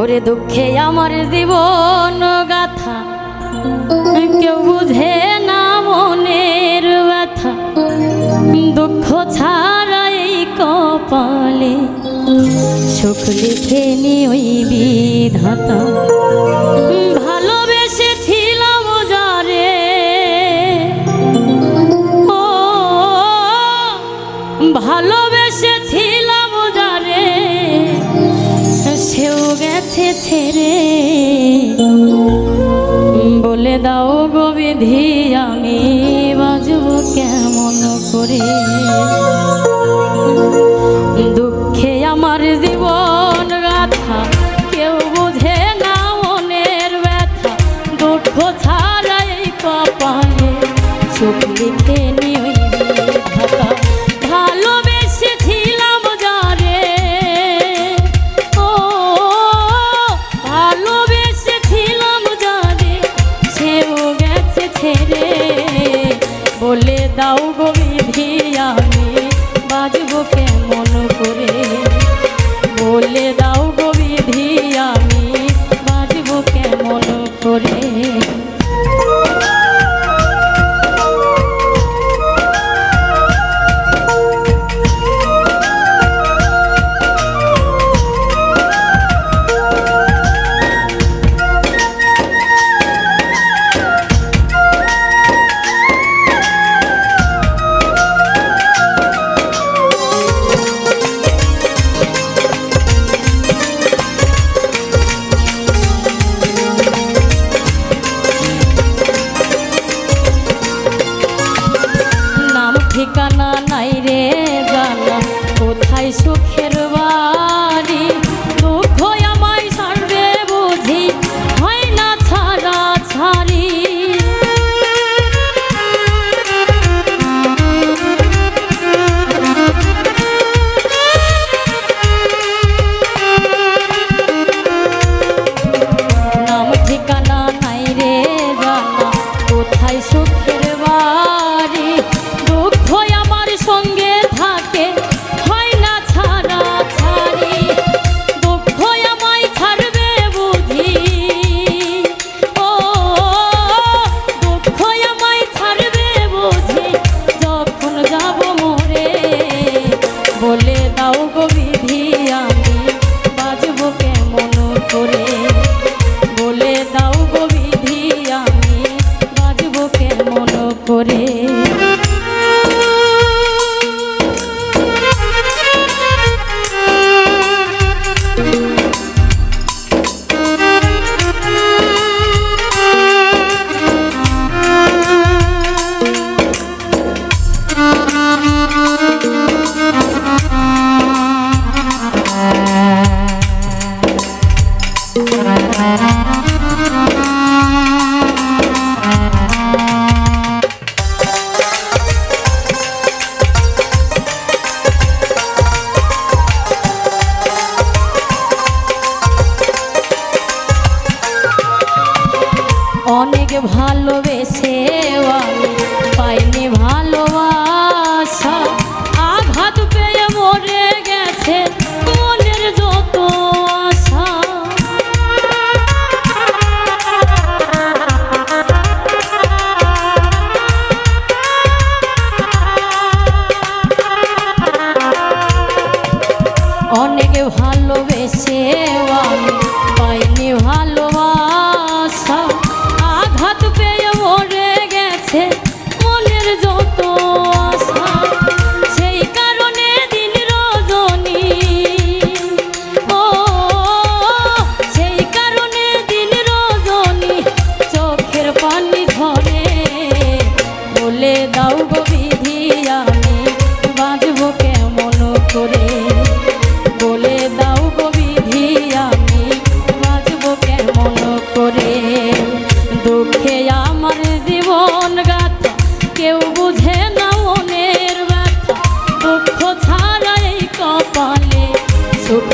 ওরে দুঃখে আমার জীবন গাথা। কেউ বুঝে না মনের ব্যথা। দুঃখ ছাড়াই কপালে সুখ লিখে নি ওই বিধাতা। ছেড়ে। বলে দাও গোবিধি আমি বাজব কেমন করে? নাই রে জানা কোথায় সুখের বা অনেক ভালোবেসে দাও গো বিধি আমি করে? বলে দাও গো বিধি আমি করে? দুঃখে আমার জীবন কেউ বুঝে না মনের ব্যথা। দুঃখ ছাড়াই কপালে সুখ